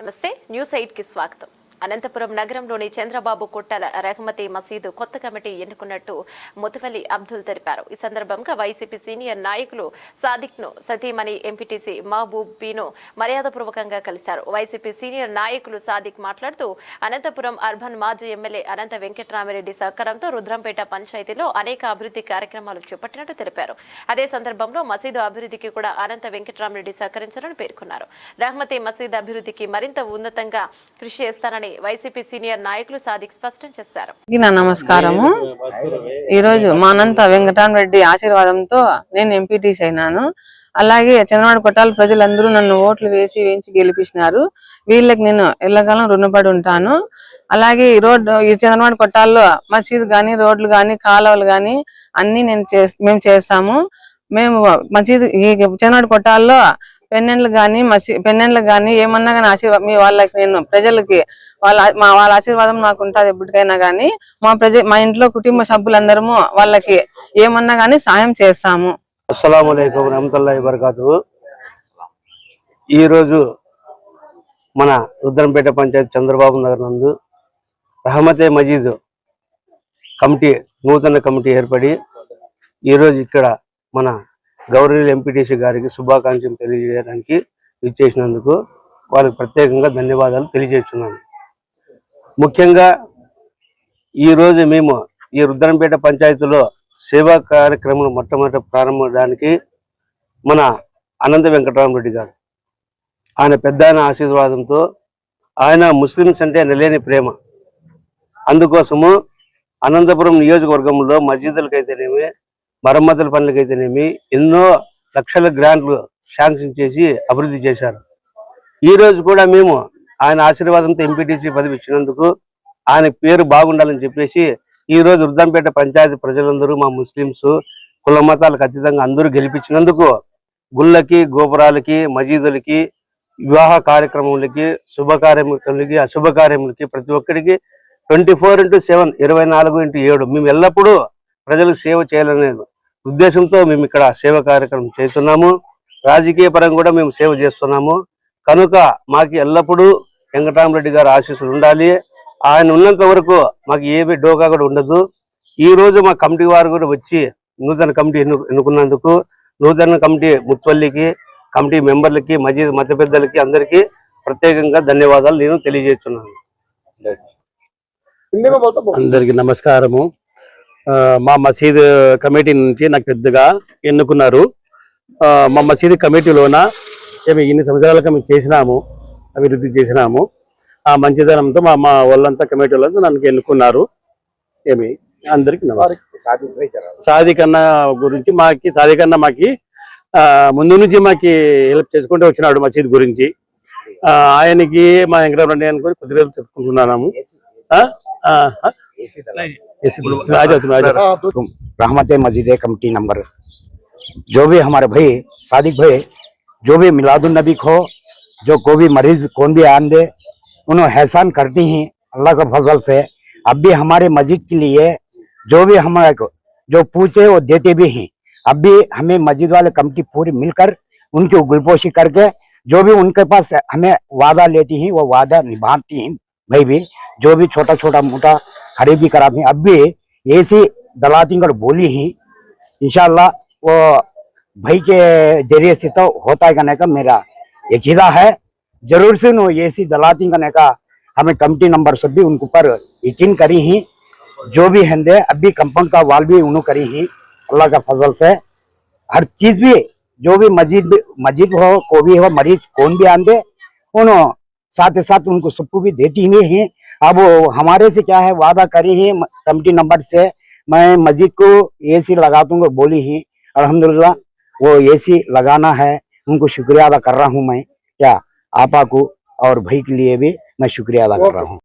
నమస్తే. న్యూస్ ఎయిట్కి స్వాగతం. అనంతపురం నగరంలోని చంద్రబాబు కుట్టల రహమతి మసీదు కొత్త కమిటీ ఎన్నుకున్నట్టు ముతవల్లి అబ్దుల్ తెలిపారు. ఈ సందర్భంగా వైసీపీ సీనియర్ నాయకులు సాదిక్ను సతీమణి ఎంపీటీసీ మహబూబ్ బీను మర్యాదపూర్వకంగా కలిశారు. వైసీపీ సీనియర్ నాయకులు సాదిక్ మాట్లాడుతూ అనంతపురం అర్బన్ మాజీ ఎమ్మెల్యే అనంత వెంకటరామిరెడ్డి సహకారంతో రుద్రంపేట పంచాయతీలో అనేక అభివృద్ధి కార్యక్రమాలు చేపట్టినట్టు తెలిపారు. అదే సందర్భంలో మసీదు అభివృద్ధికి కూడా అనంత వెంకటరామిరెడ్డి సహకరించారని పేర్కొన్నారు. రహమతి మసీద్ అభివృద్ధికి మరింత ఉన్నతంగా కృషి చేస్తానని వైసీపీ సీనియర్ నాయకులు సాదిక్ స్పష్టం చేశారు. నమస్కారము. ఈరోజు మానంత వెంకటరామరెడ్డి ఆశీర్వాదంతో నేను ఎంపీటీసీ అయినాను. అలాగే చంద్రబాబు కొట్టాల ప్రజలందరూ నన్ను ఓట్లు వేసి వేయించి గెలిపించినారు వీళ్ళకి నేను ఎల్లకాలం రుణపడి ఉంటాను. అలాగే ఈ రోడ్డు ఈ చంద్రబాబు కొట్టాల్లో మసీదు కానీ రోడ్లు కానీ కాలువలు కానీ అన్ని నేను చే మేము చేస్తాము. మేము మసీదు ఈ చంద్రబాబు కొట్టాల్లో పెన్నెండ్లు కానీ మసి పెన్నెండ్లు కానీ ఏమన్నా కానీ ఆశీర్వా మీ వాళ్ళకి నేను ప్రజలకి వాళ్ళ మా వాళ్ళ ఆశీర్వాదం నాకు ఉంటుంది ఎప్పటికైనా కానీ మా ప్రజ మా ఇంట్లో కుటుంబ సభ్యులందరము వాళ్ళకి ఏమన్నా కానీ సాయం చేస్తాము. అస్సలం అయికం రహమతుల్లాhi ఈరోజు మన రుద్రంపేట పంచాయతీ చంద్రబాబు నగర్ నందు రహమతే మజీద్ కమిటీ నూతన కమిటీ ఏర్పడి ఈరోజు ఇక్కడ మన గౌరవనీయులు ఎంపీటీసీ గారికి శుభాకాంక్షలు తెలియజేయడానికి ఇచ్చేసినందుకు వారికి ప్రత్యేకంగా ధన్యవాదాలు తెలియజేస్తున్నాను. ముఖ్యంగా ఈరోజు మేము ఈ రుద్రంపేట పంచాయతీలో సేవా కార్యక్రమం మొట్టమొదటి ప్రారంభించడానికి మన అనంత వెంకటరామరెడ్డి గారు ఆయన పెద్ద ఆయన ఆశీర్వాదంతో ఆయన ముస్లిమ్స్ అంటే నిలేని ప్రేమ. అందుకోసము అనంతపురం నియోజకవర్గంలో మసీదులకైతేనేమి మరమ్మతుల పనులకైతేనేమి ఎన్నో లక్షల గ్రాంట్లు శాంక్షన్ చేసి అభివృద్ధి చేశారు. ఈ రోజు కూడా మేము ఆయన ఆశీర్వాదంతో ఎంపీటీసీ పదవి ఇచ్చినందుకు ఆయన పేరు బాగుండాలని చెప్పేసి ఈ రోజు వృద్ధంపేట పంచాయతీ ప్రజలందరూ మా ముస్లింస్ కుల మతాలకు ఖచ్చితంగా అందరూ గెలిపించినందుకు గుళ్ళకి గోపురాలకి మసీదులకి వివాహ కార్యక్రమాలకి శుభకార్యములకి అశుభ కార్యములకి ప్రతి ఒక్కరికి ట్వంటీ ఫోర్ ఇంటూ సెవెన్ ఇరవై నాలుగు ఇంటూ ఏడు. మేము ఎల్లప్పుడూ ప్రజలకు సేవ చేయాలనేది ఉద్దేశంతో మేము ఇక్కడ సేవ కార్యక్రమం చేస్తున్నాము. రాజకీయ పరంగా కూడా మేము సేవ చేస్తున్నాము. కనుక మాకు ఎల్లప్పుడూ వెంకటరామరెడ్డి గారి ఆశీస్సులు ఉండాలి. ఆయన ఉన్నంత వరకు మాకు ఏమి డోకా కూడా ఉండదు. ఈ రోజు మా కమిటీ వారు కూడా వచ్చి నూతన కమిటీ ఎన్నుకున్నందుకు నూతన కమిటీ ముత్వల్లికి కమిటీ మెంబర్లకి మజీద్ మత పెద్దలకి అందరికీ ప్రత్యేకంగా ధన్యవాదాలు నేను తెలియజేస్తున్నాను. అందరికి నమస్కారము. మా మసీద్ కమిటీ నుంచి నాకు పెద్దగా ఎన్నుకున్నారు. మా మసీద్ కమిటీలోన ఏమి ఇన్ని సంవత్సరాలుగా మేము చేసినాము అభివృద్ధి చేసినాము. ఆ మంచిదనంతో మా మా వాళ్ళంతా కమిటీలో నన్ను ఎన్నుకున్నారు. ఏమి అందరికి నమస్కారం. సాదికన్న గురించి మాకి సాదికన్న మాకి ముందు నుంచి మాకి హెల్ప్ చేసుకుంటూ వచ్చినాడు మసీద్ గురించి. ఆయనకి మా వెంకటరెడ్డి అనుకుని కొద్దిగా చెప్పుకుంటున్నాము. हाँ? हाँ। हाँ। तुम तो- मस्जिद कमेटी नंबर। जो भी हमारे भाई सादिक भाई जो भी मिलादुलनबी खो जो कोई भी मरीज़ कौन भी आन दे उन्हें एहसान करती हैं अल्लाह का फजल से। अब भी हमारे मस्जिद के लिए जो भी हमारे को जो पूछे वो देते भी हैं। अब भी हमें मस्जिद वाले कमेटी पूरी मिलकर उनकी गुलपोशी करके जो भी उनके पास हमें वादा लेती हैं वो वादा निभाती हैं। भाई भी, जो भी छोटा छोटा मोटा खरीदी कराती हैं अब भी ऐसी दलाती कर बोली ही, इंशाल्लाह वो भाई के ज़रिए से तो होता है का मेरा यकीदा है। ज़रूर से नो, ऐसी दलाती का हमें कमिटी नंबर सब भी उनके ऊपर यकीन करी ही, जो भी हंदे, अब भी कंपाउंड का वाल भी उन्होंने करी ही, अल्लाह का फजल से। हर चीज़ भी, जो भी मस्जिद मस्जिद हो को भी हो, मरीज़, कौन भी आंदे उन्होंने साथ ही साथ उनको सबको भी देती ही है। अब हमारे से क्या है वादा करे है कमिटी नंबर से। मैं मस्जिद को एसी लगा दूँगा बोली ही अलहमदुल्ला वो एसी लगाना है उनको शुक्रिया अदा कर रहा हूँ मैं। क्या आपा को और भाई के लिए भी मैं शुक्रिया अदा कर रहा हूँ।